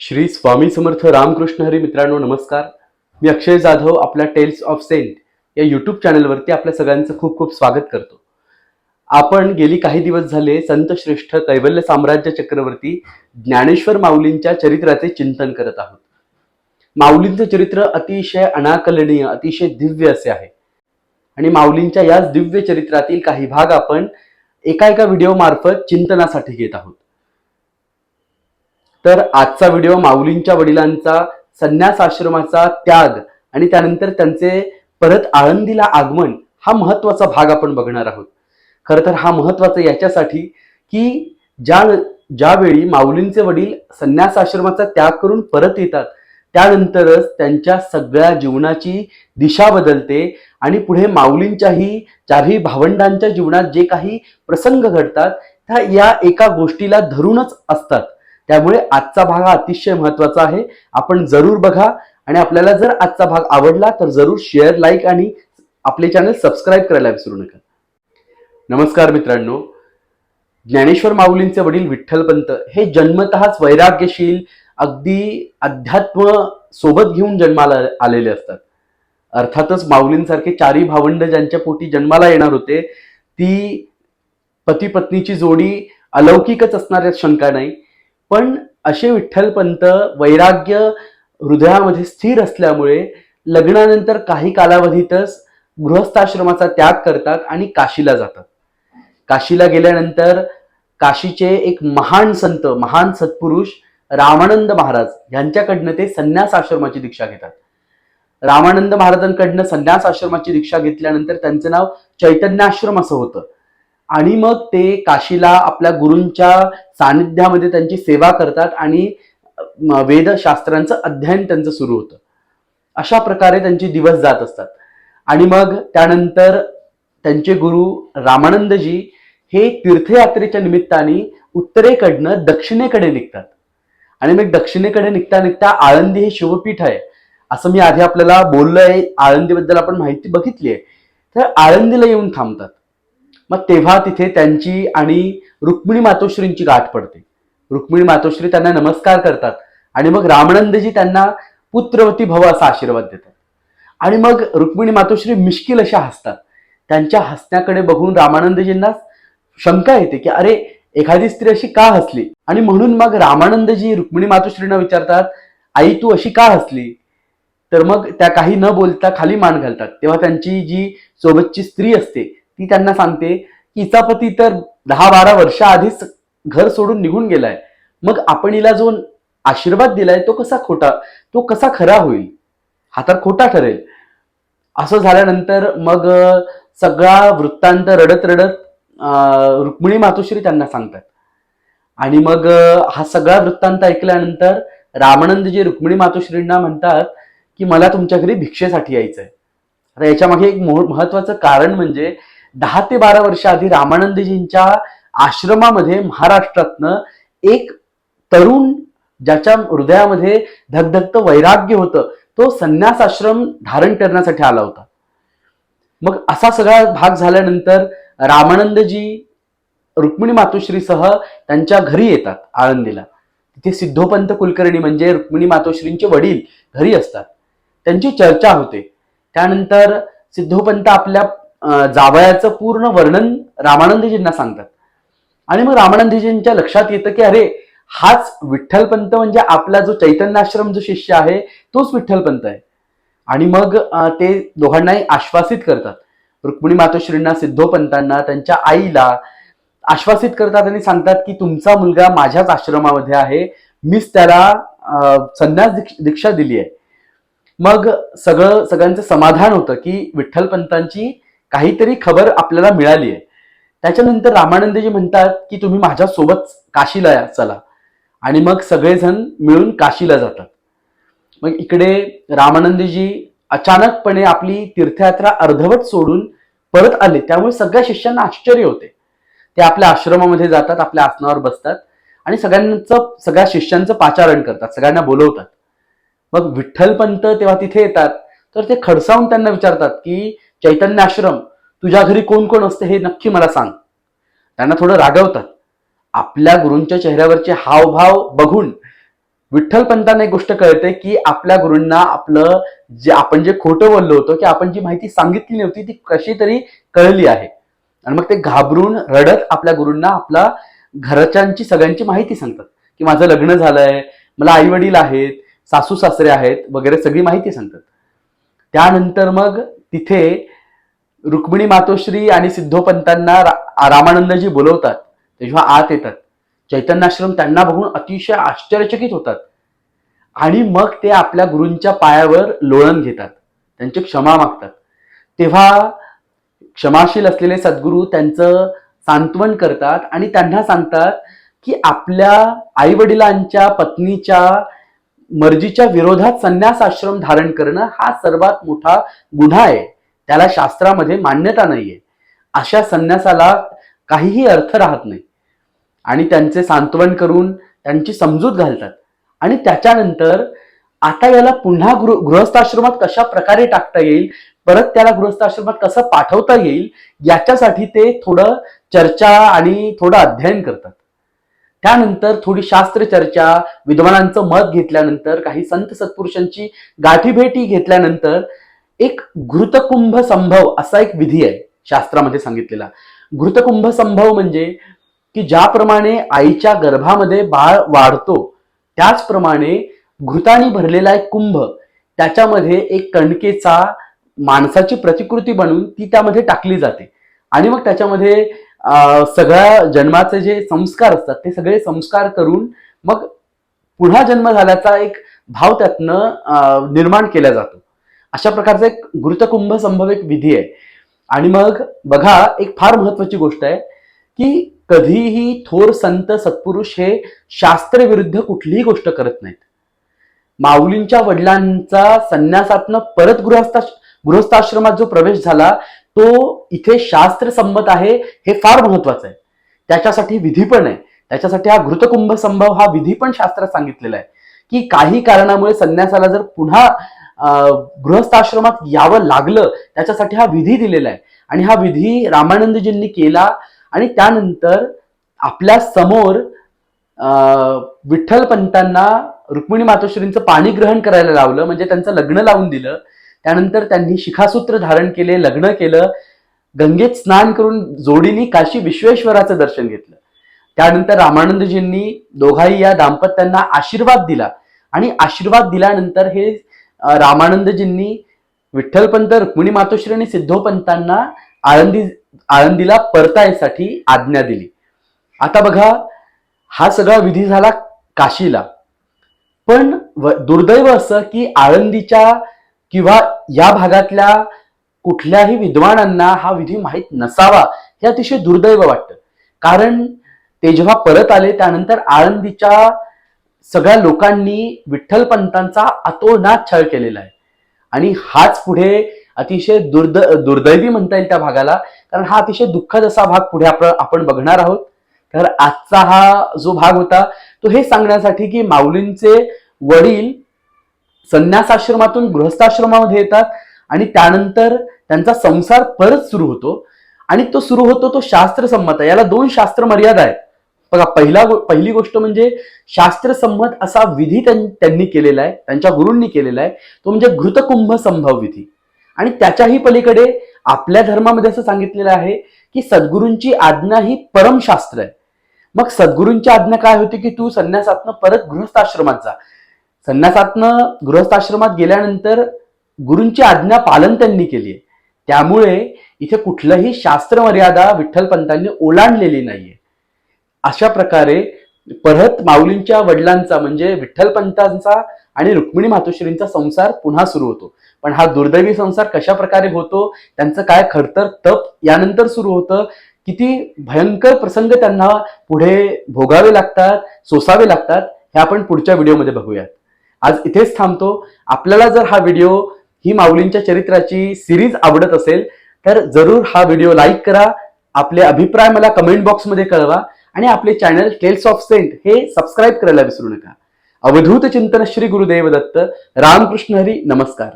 श्री स्वामी समर्थ रामकृष्ण हरी मित्रांनो नमस्कार. मी अक्षय जाधव आपल्या टेल्स ऑफ सेंट या यूट्यूब चॅनलवरती आपल्या सगळ्यांचं खूप खूप स्वागत करतो. आपण गेली काही दिवस झाले संत श्रेष्ठ कैवल्य साम्राज्य चक्रवर्ती ज्ञानेश्वर माऊलींच्या चरित्राचे चिंतन करत आहोत. माऊलींचं चरित्र अतिशय अनाकलनीय अतिशय दिव्य असे आहे. आणि माऊलींच्या याच दिव्य चरित्रातील काही भाग आपण एका एका व्हिडिओ मार्फत चिंतनासाठी घेत आहोत. तर आजचा व्हिडिओ माऊलींच्या वडिलांचा संन्यास आश्रमाचा त्याग आणि त्यानंतर त्यांचे परत आळंदीला आगमन हा महत्त्वाचा भाग आपण बघणार आहोत. खरं तर हा महत्त्वाचा याच्यासाठी की ज्या ज्यावेळी माऊलींचे वडील संन्यास आश्रमाचा त्याग करून परत येतात त्यानंतरच त्यांच्या सगळ्या जीवनाची दिशा बदलते आणि पुढे माऊलींच्याही चारही भावंडांच्या जीवनात जे काही प्रसंग घडतात त्या या एका गोष्टीला धरूनच असतात. त्यामुळे आजचा भाग हा अतिशय महत्त्वाचा आहे. आपण जरूर बघा आणि आपल्याला जर आजचा भाग आवडला तर जरूर शेअर लाईक आणि आपले चॅनल सबस्क्राईब करायला विसरू नका. नमस्कार मित्रांनो. ज्ञानेश्वर माऊलींचे वडील विठ्ठलपंत हे जन्मतःच वैराग्यशील अगदी अध्यात्म सोबत घेऊन जन्माला आलेले असतात. अर्थातच माऊलींसारखे चारी भावंड ज्यांच्या पोटी जन्माला येणार होते ती पती पत्नीची जोडी अलौकिकच असणार शंका नाही. पण असे विठ्ठलपंत वैराग्य हृदयामध्ये स्थिर असल्यामुळे लग्नानंतर काही कालावधीतच गृहस्थाश्रमाचा त्याग करतात आणि काशीला जातात. काशीला गेल्यानंतर काशीचे एक महान संत महान सत्पुरुष रामानंद महाराज यांच्याकडनं ते संन्यास आश्रमाची दीक्षा घेतात. रामानंद महाराजांकडनं संन्यास आश्रमाची दीक्षा घेतल्यानंतर त्यांचं नाव चैतन्याश्रम असं होतं. आणि मग ते काशीला आपल्या गुरूंच्या सानिध्यामध्ये त्यांची सेवा करतात आणि वेदशास्त्रांचं अध्ययन त्यांचं सुरू होतं. अशा प्रकारे त्यांचे दिवस जात असतात. आणि मग त्यानंतर त्यांचे गुरु रामानंदजी हे तीर्थयात्रेच्या निमित्ताने उत्तरेकडनं दक्षिणेकडे निघतात. आणि मग दक्षिणेकडे निघता निघता आळंदी हे शिवपीठ आहे. असं मी आधी आपल्याला बोललोय आळंदीबद्दल आपण माहिती बघितली आहे तर आळंदीला येऊन थांबतात. मग तेव्हा तिथे त्यांची आणि रुक्मिणी मातोश्रींची गाठ पडते. रुक्मिणी मातोश्री त्यांना नमस्कार करतात आणि मग रामानंदजी त्यांना पुत्रवती भव असा आशीर्वाद देतात. आणि मग रुक्मिणी मातोश्री मिश्किल अशा हसतात. त्यांच्या हसण्याकडे बघून रामानंदजींना शंका येते की अरे एखादी स्त्री अशी का हसली? आणि म्हणून मग रामानंदजी रुक्मिणी मातोश्रींना विचारतात आई तू अशी का हसली? तर मग त्या काही न बोलता खाली मान घालतात. तेव्हा त्यांची जी सोबतची स्त्री असते ती त्यांना सांगते की हिचा पती तर दहा बारा वर्ष आधीच घर सोडून निघून गेलाय. मग आपण हिला जो आशीर्वाद दिलाय तो कसा खोटा तो कसा खरा होईल? हा तर खोटा ठरेल. असं झाल्यानंतर मग सगळा वृत्तांत रडत रडत रुक्मिणी मातोश्री त्यांना सांगतात. आणि मग हा सगळा वृत्तांत ऐकल्यानंतर रामानंदजी रुक्मिणी मातोश्रींना म्हणतात की मला तुमच्या घरी भिक्षेसाठी यायचंय. आता याच्या मागे एक महत्वाचं कारण म्हणजे दहा ते बारा वर्ष आधी रामानंदजींच्या आश्रमामध्ये महाराष्ट्रातनं एक तरुण ज्याच्या हृदयामध्ये धगधगत वैराग्य होतं तो संन्यास आश्रम धारण करण्यासाठी आला होता. मग असा सगळा भाग झाल्यानंतर रामानंदजी रुक्मिणी मातोश्रीसह त्यांच्या घरी येतात आळंदीला. तिथे सिद्धोपंत कुलकर्णी म्हणजे रुक्मिणी मातोश्रींचे वडील घरी असतात. त्यांची चर्चा होते. त्यानंतर सिद्धोपंत आपल्या जावयाचं पूर्ण वर्णन रामानंदजींना सांगतात. आणि मग रामानंदजींच्या लक्षात येतं की अरे हाच विठ्ठलपंत म्हणजे आपला जो चैतन्याश्रम जो शिष्य आहे तोच विठ्ठलपंत आहे. आणि मग ते दोघांनाही आश्वासित करतात. रुक्मिणी मातोश्रींना सिद्धोपंतांना त्यांच्या आईला आश्वासित करतात आणि सांगतात की तुमचा मुलगा माझ्याच आश्रमामध्ये आहे. मीच त्याला संन्यास दीक्ष- दीक्षा दिली आहे मग सगळं सगळ्यांचं समाधान होतं की विठ्ठलपंतांची काहीतरी खबर आपल्याला मिळाली आहे. त्याच्यानंतर रामानंदजी म्हणतात की तुम्ही माझ्या सोबत काशीला या, चला. आणि मग सगळेजण मिळून काशीला जातात. मग इकडे रामानंदजी अचानकपणे आपली तीर्थयात्रा अर्धवट सोडून परत आले. त्यामुळे सगळ्या शिष्यांना आश्चर्य होते. ते आपल्या आश्रमामध्ये जातात आपल्या आसनावर बसतात आणि सगळ्यांचं सगळ्या शिष्यांचं पाचारण करतात सगळ्यांना बोलवतात. मग विठ्ठलपंत तेव्हा तिथे येतात. तर ते खडसावून त्यांना विचारतात की चैतन्य आश्रम तुझ्या घरी कोण कोण असते हे नक्की मला सांग. त्यांना थोडं रागवतात आपल्या गुरूंच्या चेहऱ्यावरचे हावभाव बघून विठ्ठल पंतांना एक गोष्ट कळते की आपल्या गुरूंना आपलं जे आपण जे खोटं बोललो होतो की आपण जी माहिती सांगितली नव्हती ती कशी तरी कळली आहे. आणि मग ते घाबरून रडत आपल्या गुरूंना आपला घरच्यांची सगळ्यांची माहिती सांगतात. की माझं लग्न झालंय मला आई वडील आहेत सासू सासरे आहेत वगैरे सगळी माहिती सांगतात. त्यानंतर मग तिथे रुक्मिणी मातोश्री आणि सिद्धोपंतांना रा- रामानंदजी बोलवतात. ते जेव्हा आत येतात. चैतन्याश्रम त्यांना बघून अतिशय आश्चर्यचकित होतात. आणि मग ते आपल्या गुरूंच्या पायावर लोळण घेतात. त्यांची क्षमा मागतात. तेव्हा क्षमाशील असलेले सद्गुरू त्यांचं सांत्वन करतात आणि त्यांना सांगतात की आपल्या आईवडिलांच्या पत्नीच्या मर्जीच्या विरोधात संन्यास आश्रम धारण करणं हा सर्वात मोठा गुन्हा आहे. त्याला शास्त्रामध्ये मान्यता नाहीये. अशा संन्यासाला काहीही अर्थ राहत नाही. आणि त्यांचे सांत्वन करून त्यांची समजूत घालतात. आणि त्याच्यानंतर आता याला पुन्हा गृह गृहस्थाश्रमात कशा प्रकारे टाकता येईल परत त्याला गृहस्थाश्रमात कसं पाठवता येईल याच्यासाठी ते थोडं चर्चा आणि थोडं अध्ययन करतात. त्यानंतर थोडी शास्त्र चर्चा विद्वानांचं मत घेतल्यानंतर काही संत सत्पुरुषांची गाठीभेटी घेतल्यानंतर एक घृतकुंभ संभव असा एक विधी आहे शास्त्रामध्ये सांगितलेला. घृतकुंभ संभव म्हणजे की ज्याप्रमाणे आईच्या गर्भामध्ये बाळ वाढतो त्याचप्रमाणे घृतानी भरलेला एक कुंभ त्याच्यामध्ये एक कणकेचा माणसाची प्रतिकृती बनवून ती त्यामध्ये टाकली जाते. आणि मग त्याच्यामध्ये सगळ्या जन्माचे जे संस्कार असतात ते सगळे संस्कार करून मग पुन्हा जन्म झाल्याचा एक भाव त्यातनं निर्माण केला जातो. अशा प्रकारचा एक घृतकुंभ संभव एक विधी आहे. आणि मग बघा एक फार महत्वाची गोष्ट आहे की कधीही थोर संत सत्पुरुष हे शास्त्रविरुद्ध कुठलीही गोष्ट करत नाहीत. माऊलींच्या वडिलांचा संन्यासातनं परत गृहस्था गृहस्थाश्रमात जो प्रवेश झाला तो इथे शास्त्र संमत आहे हे फार महत्वाचं आहे. त्याच्यासाठी विधी पण आहे. त्याच्यासाठी हा घृतकुंभ संभव हा विधी पण शास्त्रात सांगितलेला आहे की काही कारणामुळे संन्यासाला जर पुन्हा गृहस्थाश्रमात यावं लागलं त्याच्यासाठी हा विधी दिलेला आहे. आणि हा विधी रामानंदजींनी केला आणि त्यानंतर आपल्यासमोर विठ्ठल पंतांना रुक्मिणी मातोश्रींचं पाणी ग्रहण करायला लावलं म्हणजे त्यांचं लग्न लावून दिलं. त्यानंतर त्यांनी शिखासूत्र धारण केले लग्न केलं गंगेत स्नान करून जोडीने काशी विश्वेश्वराचं दर्शन घेतलं. त्यानंतर रामानंदजींनी दोघाही या दाम्पत्यांना आशीर्वाद दिला. आणि आशीर्वाद दिल्यानंतर हे रामानंदजींनी विठ्ठलपंत रुक्मिणी मातोश्री आणि सिद्धोपंतांना आळंदी आळंदीला परतायसाठी आज्ञा दिली. आता बघा हा सगळा विधी झाला काशीला. पण दुर्दैव असं की आळंदीच्या किंवा या भागातल्या कुठल्याही विद्वानांना हा विधी माहीत नसावा हे अतिशय दुर्दैव वाटतं. कारण ते जेव्हा परत आले त्यानंतर आळंदीच्या सगळ्या लोकांनी विठ्ठलपंतांचा अतोनात छळ केलेला आहे. आणि हाच पुढे अतिशय दुर्द दुर्दैवी म्हणता येईल त्या भागाला कारण हा अतिशय दुःखद असा भाग पुढे आपण आपण बघणार आहोत. तर आजचा हा जो भाग होता तो हे सांगण्यासाठी की माऊलींचे वडील संन्यासाश्रमातून गृहस्थाश्रमामध्ये येतात आणि त्यानंतर त्यांचा संसार परत सुरू होतो. आणि तो सुरू होतो तो शास्त्रसंमत आहे. याला दोन शास्त्र मर्यादा आहेत. बघा पहिला पहिली गोष्ट म्हणजे शास्त्रसंमत असा विधी त्यांनी केलेला आहे त्यांच्या गुरूंनी केलेला आहे तो म्हणजे घृतकुंभ संभव विधी. आणि त्याच्याही पलीकडे आपल्या धर्मामध्ये असं सांगितलेलं आहे की सद्गुरूंची आज्ञा ही परमशास्त्र आहे. मग सद्गुरूंची आज्ञा काय होती की तू संन्यासातनं परत गृहस्थाश्रमात जा. संन्यासातनं गृहस्थाश्रमात गेल्यानंतर गुरूंची आज्ञा पालन त्यांनी केली आहे. त्यामुळे इथे कुठलंही शास्त्र मर्यादा विठ्ठलपंतांनी ओलांडलेली नाहीये. अशा प्रकारे परत माऊलींच्या वडिलांचा म्हणजे विठ्ठलपंतांचा आणि रुक्मिणी मातोश्रींचा संसार पुन्हा सुरू होतो. पण हा दुर्दैवी संसार कशा प्रकारे होतो त्यांचं काय खडतर तप यानंतर सुरू होतं किती भयंकर प्रसंग त्यांना पुढे भोगावे लागतात सोसावे लागतात हे आपण पुढच्या व्हिडिओमध्ये बघूयात. आज इथेच थांबतो. आपल्याला जर हा व्हिडिओ ही माऊलींच्या चरित्राची सिरीज आवडत असेल तर जरूर हा व्हिडिओ लाईक करा. आपले अभिप्राय मला कमेंट बॉक्समध्ये कळवा. आणि आपले चॅनल टेल्स ऑफ सेंट हे सबस्क्राईब करायला विसरू नका. अवधूत चिंतन श्री गुरुदेव दत्त रामकृष्ण हरी नमस्कार.